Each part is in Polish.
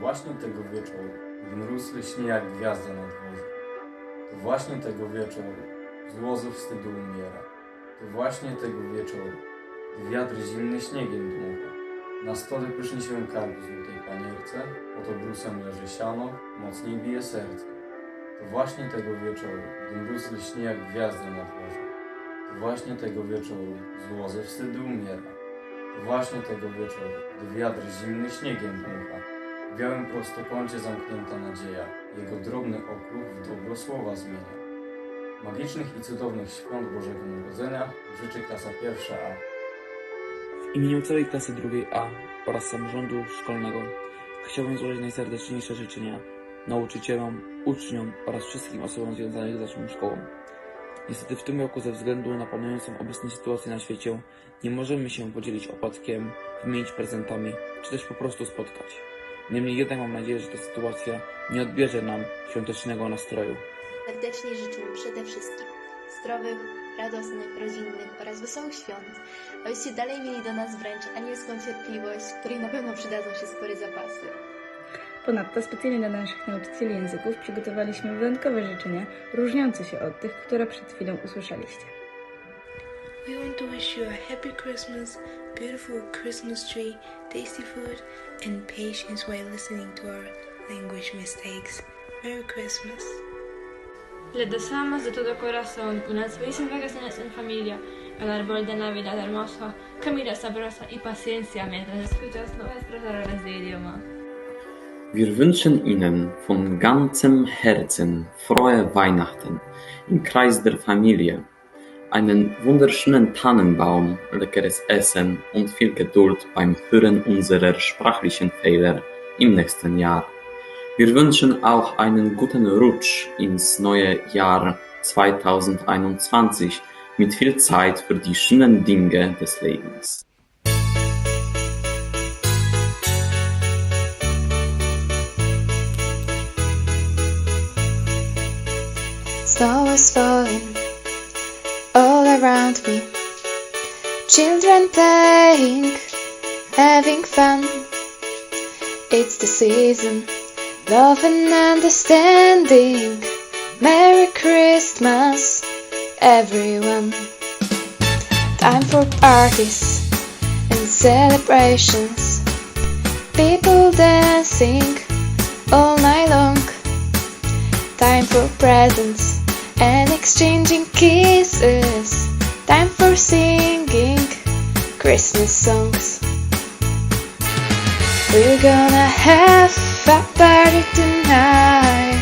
właśnie tego wieczoru, gdy mróz lśni jak gwiazda nad worzem. To właśnie tego wieczoru z łozu wstydu umiera. To właśnie tego wieczoru, gdy wiatr zimny śniegiem dmucha. Na stole pyszni się karp w złotej panierce, pod obrusem leży siano, mocniej bije serce. To właśnie tego wieczoru, gdy mróz lśni jak gwiazda nad worzem. To właśnie tego wieczoru z łozy wstydu umiera. To właśnie tego wieczoru, gdy wiatr zimny śniegiem dmucha. W białym prostokącie zamknięta nadzieja, jego drobny okruch w dobro słowa zmienia. Magicznych i cudownych świąt Bożego Narodzenia życzy klasa pierwsza A. W imieniu całej klasy drugiej A oraz samorządu szkolnego chciałbym złożyć najserdeczniejsze życzenia nauczycielom, uczniom oraz wszystkim osobom związanych z naszą szkołą. Niestety w tym roku ze względu na panującą obecnie sytuację na świecie nie możemy się podzielić opłatkiem, wymienić prezentami, czy też po prostu spotkać. Niemniej jednak mam nadzieję, że ta sytuacja nie odbierze nam świątecznego nastroju. Serdecznie życzymy przede wszystkim zdrowych, radosnych, rodzinnych oraz wesołych świąt, abyście dalej mieli do nas wręcz anielską cierpliwość, której na pewno przydadzą się spory zapasy. Ponadto specjalnie dla naszych nauczycieli języków przygotowaliśmy wyjątkowe życzenia, różniące się od tych, które przed chwilą usłyszeliście. We want to wish you a happy Christmas, beautiful Christmas tree, tasty food, and patience while listening to our language mistakes. Merry Christmas. Le deseamos de todo corazón unas felices vacaciones en familia, un árbol de Navidad hermoso, comida sabrosa y paciencia mientras escuchas nuestros errores de idioma. Wir wünschen Ihnen von ganzem Herzen frohe Weihnachten im Kreis der Familie, einen wunderschönen Tannenbaum, leckeres Essen und viel Geduld beim Hören unserer sprachlichen Fehler im nächsten Jahr. Wir wünschen auch einen guten Rutsch ins neue Jahr 2021 mit viel Zeit für die schönen Dinge des Lebens. Snow is around me. Children playing, having fun. It's the season, love and understanding. Merry Christmas, everyone. Time for parties and celebrations. People dancing all night long. Time for presents and exchanging kisses. Time for singing Christmas songs. We're gonna have a party tonight.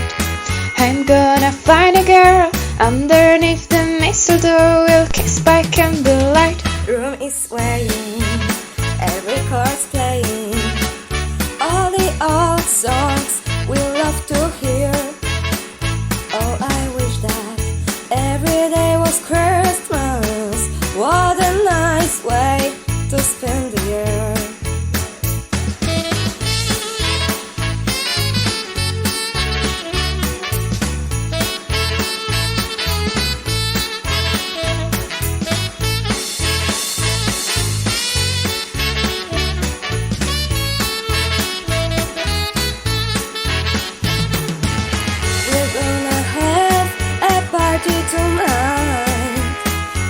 Party tonight.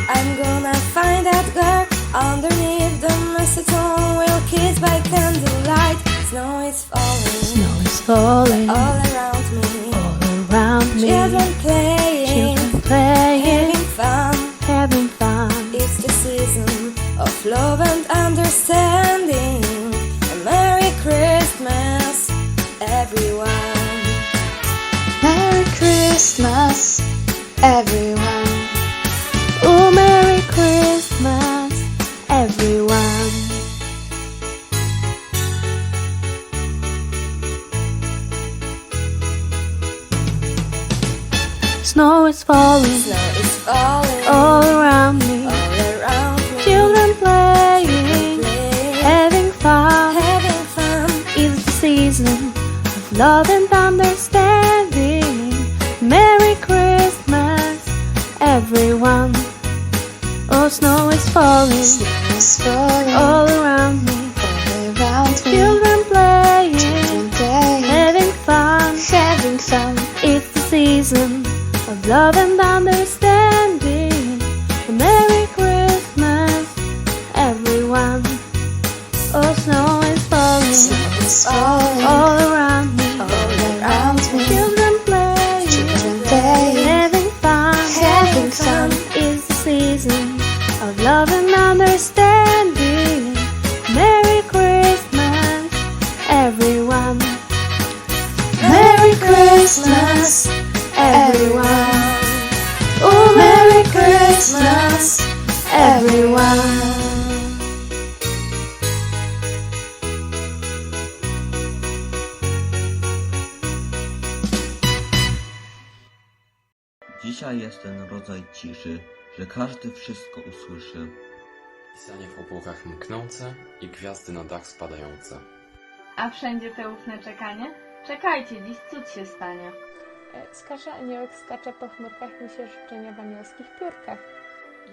I'm gonna find that girl underneath the mistletoe. We'll kiss by candlelight. Snow is falling, Snow is falling all around me. all around me. Children playing, Children playing, having fun. having fun. It's the season of love and understanding. A Merry Christmas, everyone. Merry Christmas, everyone. Oh, Merry Christmas, everyone. Snow is falling Snow is falling all around me. all around me. Children playing, having fun. having fun. It's the season of love and understanding. falling, is falling all around me. All around me. Playing, having fun, having fun. It's the season of love and thunder. Christmas, everyone. Oh, Merry Christmas, everyone. Dzisiaj jest ten rodzaj ciszy, że każdy wszystko usłyszy. Pisanie w obłokach mknące i gwiazdy na dach spadające. A wszędzie te ufne czekanie? Czekajcie, dziś cud się stanie. Skarza aniołek skacze po chmurkach, niesie życzenia w anielskich piórkach.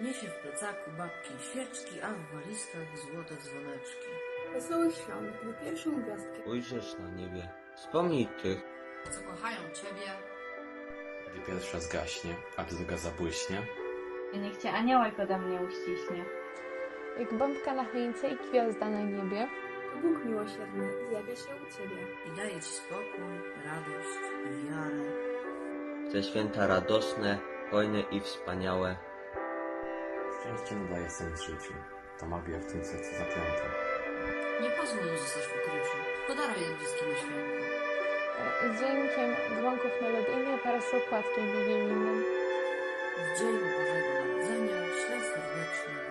Niesie w plecaku babki świeczki, a w walizkach złote dzwoneczki. Wesołych świąt, gdy pierwszą gwiazdkę Ujrzysz na niebie, wspomnij tych, Co kochają Ciebie, Gdy pierwsza zgaśnie, a druga zabłyśnie, Niech cię aniołek ode mnie uściśnie. Jak bombka na choince i gwiazda na niebie. Bóg miłosierny zjawia się u Ciebie. i daje Ci spokój, radość i wiarę. te święta radosne, hojne i wspaniałe. szczęście nadaje sens życiu. To magia w tym sercu zaklęta. Nie pozwól mu zostać w ukryciu. Podaruj jak na święto. Z dźwiękiem dzwonków melodyjnych wraz z opłatkiem wigilijnym. W dzień Bożego Narodzenia ślę serdecznie.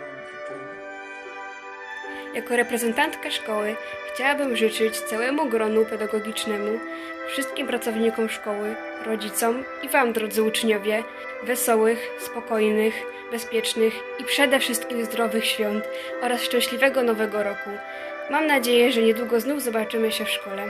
Jako reprezentantka szkoły chciałabym życzyć całemu gronu pedagogicznemu, wszystkim pracownikom szkoły, rodzicom i Wam, drodzy uczniowie, wesołych, spokojnych, bezpiecznych i przede wszystkim zdrowych świąt oraz szczęśliwego nowego roku. Mam nadzieję, że niedługo znów zobaczymy się w szkole.